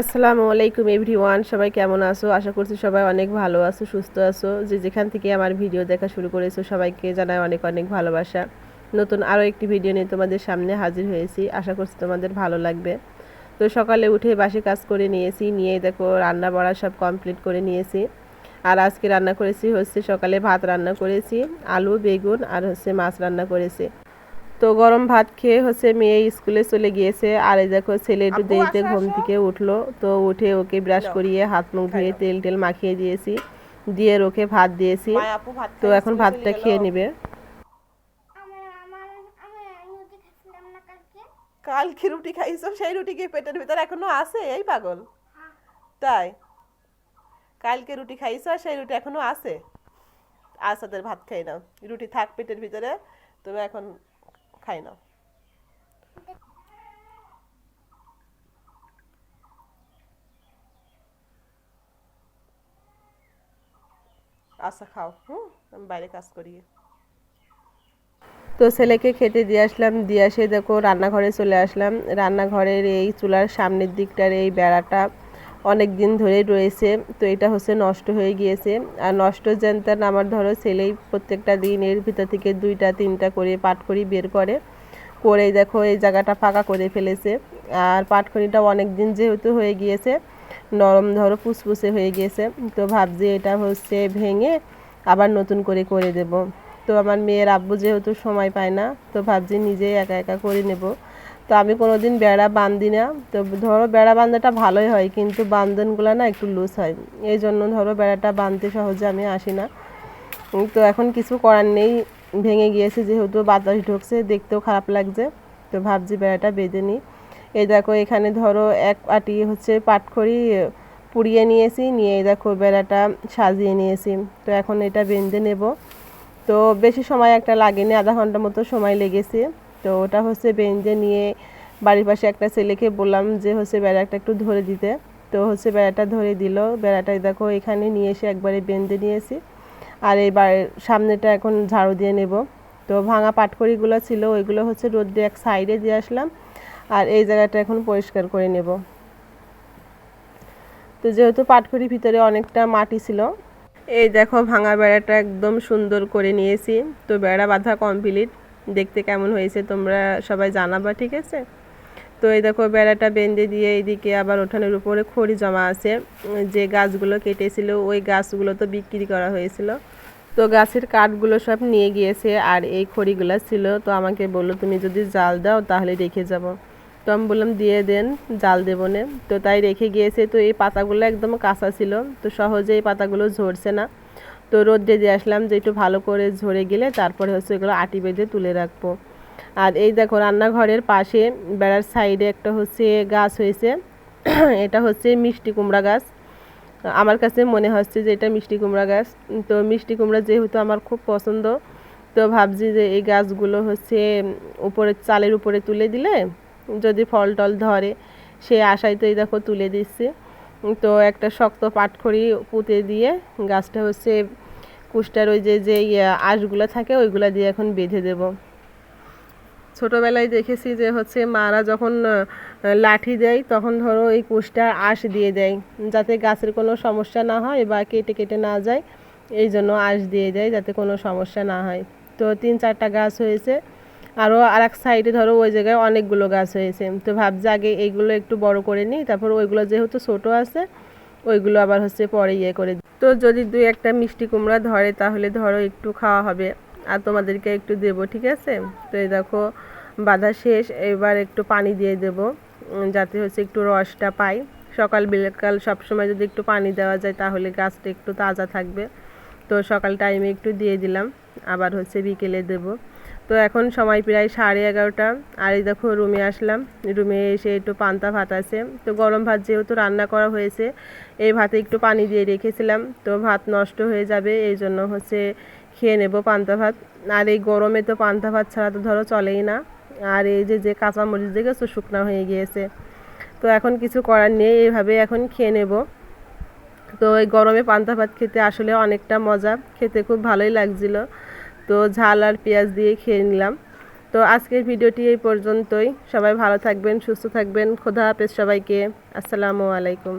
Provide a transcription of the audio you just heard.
আসসালামু আলাইকুম এভরিওয়ান, সবাই কেমন আছো? আশা করছি সবাই অনেক ভালো আছো, সুস্থ আছো। যে যেখান থেকে আমার ভিডিও দেখা শুরু করেছ, সবাইকে জানাই অনেক অনেক ভালোবাসা। নতুন আরও একটি ভিডিও নিয়ে তোমাদের সামনে হাজির হয়েছি। আশা করছি তোমাদের ভালো লাগবে। তো সকালে উঠে বাসে কাজ করে নিয়েছি, নিয়ে দেখো রান্না বাড়া সব কমপ্লিট করে নিয়েছি। আর আজকে রান্না করেছি হচ্ছে সকালে ভাত রান্না করেছি, আলু, বেগুন আর হচ্ছে মাছ রান্না করেছি। তো গরম ভাত খেয়ে হচ্ছে মেয়ে স্কুলে চলে গিয়েছে। আর এই দেখো ছেলে একটু দেরিতে ঘুম থেকে উঠল। তো উঠে ওকে ব্রাশ করিয়ে হাত মুখ ধুয়ে তেল টেল মাখিয়ে দিয়েছি। দিয়ে ওকে ভাত দিয়েছি। তো এখন ভাতটা খেয়ে নেবে। না কালকে রুটি খাইছো সেই রুটি কি পেটের ভিতর এখনও আছে? এই পাগল। তাই? কালকে রুটি খাইছো আর সেই রুটি এখনও আছে? আসাদের ভাত খাই নাও। রুটি থাক পেটের ভিতরে। তুমি এখন খাই নাও আচ্ছা খাও। হুম, আমি বাইরে কাজ করি। তো ছেলেকে খেতে দিয়ে আসলাম, দিয়ে আসে দেখো রান্নাঘরে চলে আসলাম। রান্নাঘরের এই চুলার সামনের দিকটার এই বেড়াটা অনেক দিন ধরেই রয়েছে। তো এটা হচ্ছে নষ্ট হয়ে গিয়েছে। আর নষ্ট জানতেন আমার ধরো ছেলেই প্রত্যেকটা দিন এর ভিতর থেকে দুইটা, তিনটা করে পাটখড়ি বের করে করে দেখো এই জায়গাটা ফাঁকা করে ফেলেছে। আর পাটখড়িটা অনেক দিন যেহেতু হয়ে গিয়েছে, নরম ধরো পুসপুসে হয়ে গিয়েছে, তো ভাবছি এটা হচ্ছে ভেঙে আবার নতুন করে করে দেব। তো আমার মেয়ের আব্বু যেহেতু সময় পায় না, তো ভাবছি নিজেই একা একা করে নেব। তো আমি কোনো দিন বেড়া বাঁধি না। তো ধরো বেড়া বাঁধাটা ভালোই হয়, কিন্তু বান্ধনগুলো না একটু লুজ হয়। এই জন্য ধরো বেড়াটা বাঁধতে সহজে আমি আসি না। তো এখন কিছু করার নেই। ভেঙে গিয়েছে যেহেতু বাতাস ঢুকছে, দেখতেও খারাপ লাগছে। তো ভাবছি বেড়াটা বেঁধে নিই। এই দেখো এখানে ধরো এক আটি হচ্ছে পাটখড়ি পুড়িয়ে নিয়েছি, নিয়ে এই দেখো বেড়াটা সাজিয়ে নিয়েছি। তো এখন এটা বেঁধে নেব। তো বেশি সময় একটা লাগেনি, আধা ঘণ্টা মতো সময় লেগেছে। তো ওটা হচ্ছে বেঁধে নিয়ে বাড়ির পাশে একটা ছেলেকে বললাম যে হচ্ছে বেড়াটা একটু ধরে দিতে। তো হচ্ছে বেড়াটা ধরে দিল। বেড়াটা দেখো এখানে নিয়ে এসে একবারে বেঁধে নিয়েছি। আর এবার সামনেটা এখন ঝাড়ু দিয়ে নেব। তো ভাঙা পাটখড়িগুলো ছিল, ওইগুলো হচ্ছে রোদ্রে এক সাইডে দিয়ে আসলাম। আর এই জায়গাটা এখন পরিষ্কার করে নেব। তো যেহেতু পাটখড়ির ভিতরে অনেকটা মাটি ছিল, এই দেখো ভাঙা বেড়াটা একদম সুন্দর করে নিয়েছি। তো বেড়া বাঁধা কমপ্লিট দেখতে কেমন হয়েছে তোমরা সবাই জানাবা, ঠিক আছে? তো এই দেখো বেড়াটা বেঁধে দিয়ে এইদিকে আবার ওঠানের উপরে খড়ি জমা আছে। যে গাছগুলো কেটেছিল, ওই গাছগুলো তো বিক্রি করা হয়েছিল। তো গাছের কাঠগুলো সব নিয়ে গিয়েছে আর এই খড়িগুলো ছিল। তো আমাকে বলল, তুমি যদি জাল দাও তাহলে রেখে যাব। তো আমি বললাম, দিয়ে দেন, জাল দেবো নে। তো তাই রেখে গিয়েছে। তো এই পাতাগুলো একদম কাঁচা ছিল। তো সহজে এই পাতাগুলো ঝরছে না। তো রোদ্রে দিয়ে আসলাম যে একটু ভালো করে ঝরে গেলে তারপরে হচ্ছে এগুলো আটি বেঁধে তুলে রাখব। আর এই দেখো রান্নাঘরের পাশে বেড়ার সাইডে একটা হচ্ছে গাছ হয়েছে। এটা হচ্ছে মিষ্টি কুমড়া গাছ। আমার কাছে মনে হচ্ছে যে এটা মিষ্টি কুমড়া গাছ। তো মিষ্টি কুমড়া যেহেতু আমার খুব পছন্দ, তো ভাবছি যে এই গাছগুলো হচ্ছে উপরে চালের উপরে তুলে দিলে যদি ফল টল ধরে, সে আশায় তো এই দেখো তুলে দিচ্ছি। তো একটা শক্ত পাটখড়ি পুঁতে দিয়ে গাছটা হচ্ছে কুষ্টার ওই যে যে ইয়ে আঁশগুলো থাকে, ওইগুলো দিয়ে এখন বেঁধে দেবো। ছোটোবেলায় দেখেছি যে হচ্ছে মারা যখন লাঠি দেয় তখন ধরো এই কুশটার আঁশ দিয়ে দেয়, যাতে গাছের কোনো সমস্যা না হয় বা কেটে কেটে না যায়, এই জন্য আঁশ দিয়ে দেয় যাতে কোনো সমস্যা না হয়। তো তিন চারটা গাছ হয়েছে। আরও আর এক সাইডে ধরো ওই জায়গায় অনেকগুলো গাছ হয়েছে তো ভাবছি আগে এইগুলো একটু বড় করে নিই, তারপর ওইগুলো যেহেতু ছোটো আছে, ওইগুলো আবার হচ্ছে পরে ইয়ে করে তো যদি দুই একটা মিষ্টি কুমড়া ধরে, তাহলে ধরো একটু খাওয়া হবে। আর তোমাদেরকে একটু দেবো, ঠিক আছে? তো এই দেখো, বাধা শেষ, এবার একটু পানি দিয়ে দেবো যাতে হচ্ছে একটু রসটা পাই। সকাল বিকাল সবসময় যদি একটু পানি দেওয়া যায়, তাহলে গাছটা একটু তাজা থাকবে। তো সকাল টাইমে একটু দিয়ে দিলাম, আবার হচ্ছে বিকেলে দেবো। তো এখন সময় প্রায় সাড়ে এগারোটা। আর এই দেখো, রুমে আসলাম। রুমে এসে একটু পান্তা ভাত আছে। তো গরম ভাত যেহেতু রান্না করা হয়েছে, এই ভাতে একটু পানি দিয়ে রেখেছিলাম। তো ভাত নষ্ট হয়ে যাবে, এই জন্য হচ্ছে খেয়ে নেব পান্তা ভাত। আর এই গরমে তো পান্তা ভাত ছাড়া তো ধরো চলেই না। আর এই যে যে কাঁচামরিচ দেখেছ, শুকনা হয়ে গিয়েছে। তো এখন কিছু করার নেই, এইভাবে এখন খেয়ে নেব। তো এই গরমে পান্তা ভাত খেতে আসলে অনেকটা মজা। খেতে খুব ভালোই লাগছিল। তো ঝাল আর পেঁয়াজ দিয়ে খেয়ে নিলাম। তো আজকের ভিডিওটি এই পর্যন্তই। সবাই ভালো থাকবেন, সুস্থ থাকবেন। খোদা হাফেজ সবাইকে। আসসালামু আলাইকুম।